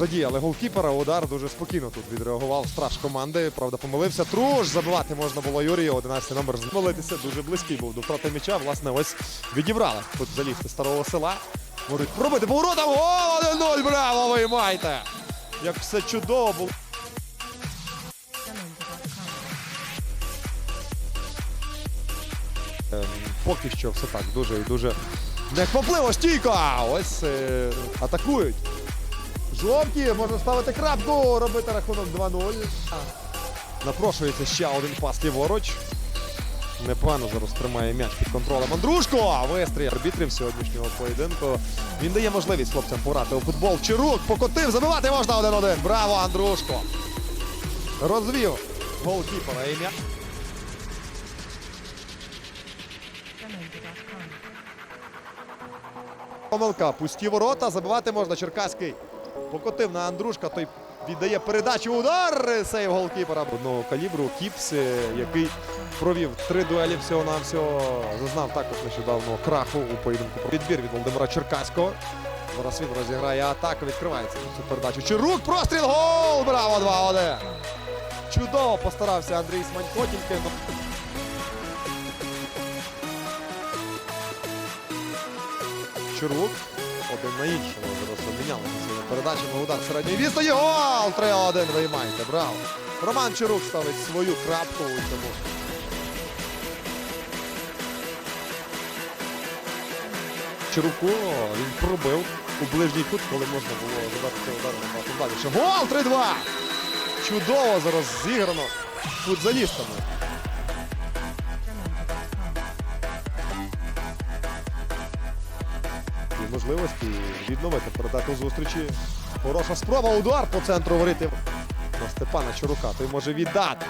задіяли голкіпера. Удар дуже спокійно тут відреагував страж команди. Правда, помилився. Труш забивати можна було Юрію. 11 номер змолитися. Дуже близький був до втрати м'яча. Власне, ось відібрали тут залізти старого села. Можуть пробити поворотом. Гол 1-0. Браво! Ви маєте! Як все чудово було. Ем, Поки що все так дуже і дуже неквапливо. Стійка! Ось е, атакують. Жовті, можна ставити крапку, робити рахунок 2-0. Напрошується ще один пас ліворуч. Непогано зараз тримає м'яч під контролем. Андрушко! Вистрій арбітрів сьогоднішнього поєдинку. Він дає можливість хлопцям пограти у футбол. Чирук покотив, забивати можна 1-1. Браво, Андрушко! Розвів голкіпера ім'я. Помилка, пусті ворота, забивати можна. Черкаський покотив на Андрушка, той віддає передачу. Удар! Сейв голкіпера одного калібру. Кіпс, е, який провів три дуелі всього на всього. Зазнав також нещодавно краху у поєдинку. про Відбір від Володимира Черкаського. Зараз він розіграє атаку, відкривається цю передачу. Чирук, простріл, гол! Браво! 2-1! Чудово постарався Андрій Сманько, тільки Чурук. Один на іншого. Зараз обмінялися своїми передачами. Удар середньої відстані. Гол! 3-1 виймайте. Браво! Роман Чурук ставить свою крапку у цьому. Чуруку він пробив у ближній кут, коли можна було задати цей удар набагато далі. Гол! 3-2! Чудово зараз зіграно футзалістами. Можливості відновити передати зустрічі. Хороша спроба, удар по центру ворити на Степана Чорука. Той може віддати.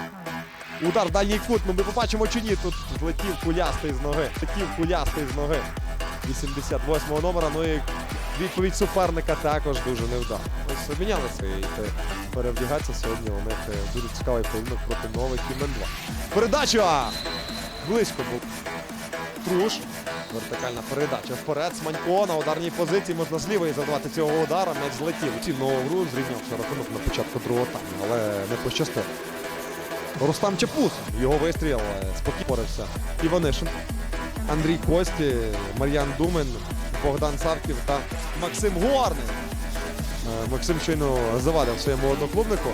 Удар в дальній кут. Ну ми побачимо чи ні. Тут злетів кулястий з ноги. Летів кулястий з ноги. 88-го номера. Ну і відповідь суперника також дуже невдала. Ось обмінялися і перевдягатися сьогодні. У них е, дуже цікавий поєдинок проти нових імен 2. Передача! Близько був. Труш. Вертикальна передача вперед. Сманько на ударній позиції можна з лівої завдавати цього удара. М'яч злетів. Цільного гру зрівнявши рахунок на початку другого тайму, але не пощастило. Рустам Чепус. Його вистріл спокійно борився. Іванишин, Андрій Кості, Мар'ян Думен, Богдан Савків та Максим Горний. Е, Максим щойно завадив своєму одноклубнику.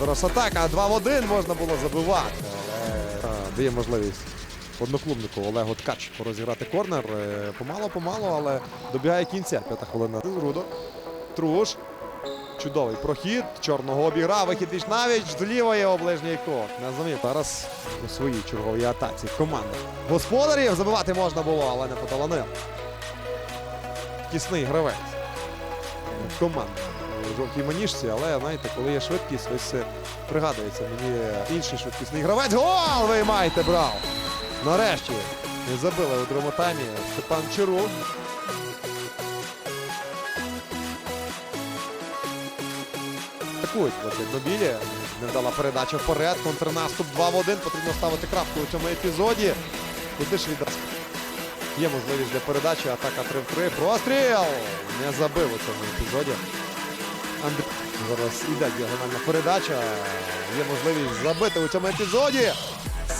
Зараз атака 2 в 1 можна було забивати. Е, дає можливість одноклубнику Олегу Ткаченку розіграти корнер. Е, Помало-помало, але добігає кінця. П'ята хвилина. Рудо. Труш. Чудовий прохід. Чорного обіграв. Вихід віч навіч. З лівої оближній кот. Не замів. Зараз у своїй черговій атаці. Команда. Господарів забивати можна було, але не поталанив. Тісний гравець. Команда. У жовтій маніжці, але знаєте, коли є швидкість, ось е, пригадується мені інший швидкісний гравець. Гол! Ви маєте, браво! Нарешті не забили у другому Степан Чирук. Атакують Чорнобілі. Невдала передача вперед. Контрнаступ 2 в 1. Потрібно ставити крапку у цьому епізоді. Куди ж віддасть? Є можливість для передачі. Атака 3 в 3. Простріл! Не забив у цьому епізоді. Андрій. Зараз іде діагональна передача. Є можливість забити у цьому епізоді.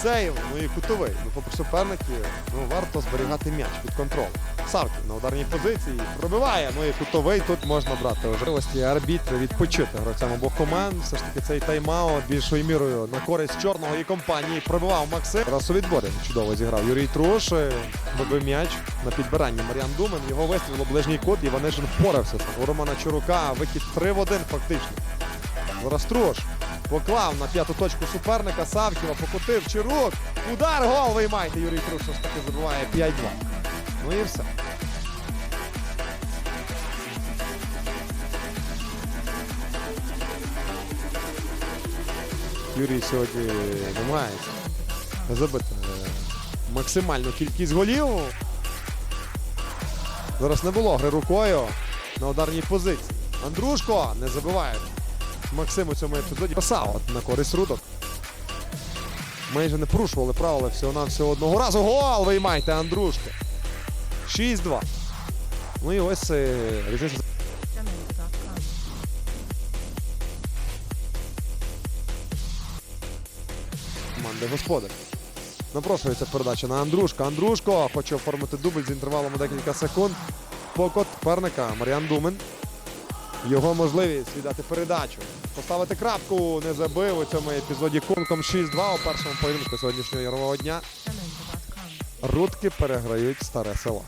Сейв, ну і кутовий. Ну, попри суперників, ну варто зберігати м'яч під контролем. Савків на ударній позиції пробиває. Ну і кутовий тут можна брати можливості арбітри відпочити гравцям обох команд. Все ж таки цей тайм-аут більшою мірою на користь чорного і компанії пробивав Максим. Раз у відборі чудово зіграв Юрій Труш. Вибив м'яч на підбиранні Мар'ян Думен. Його вистріл у ближній кут. Іванишин впорався. У Романа Чурука вихід 3 в 1 фактично. Зараз Труш поклав на п'яту точку суперника Савківа, покотив Чирук. Удар, гол виймайте. Юрій Труш таки забиває 5-2. Ну і все. Юрій сьогодні намагається забити е, максимальну кількість голів. Зараз не було гри рукою на ударній позиції. Андрушко не забиває. Максим у цьому епізоді писав на користь рудок. Майже не порушували правила всього-навсього одного разу. Гол! Виймайте, Андрушки. 6-2. Ну і ось е, різниця. Команди господар. Напрошується передача на Андрушка. Андрушко хоче оформити дубль з інтервалом декілька секунд. Покот перника Маріан Думен. Його можливість віддати передачу. Поставити крапку не забив у цьому епізоді Кунком 6-2 у першому поєдинку сьогоднішнього ярового дня. Рудки переграють старе село.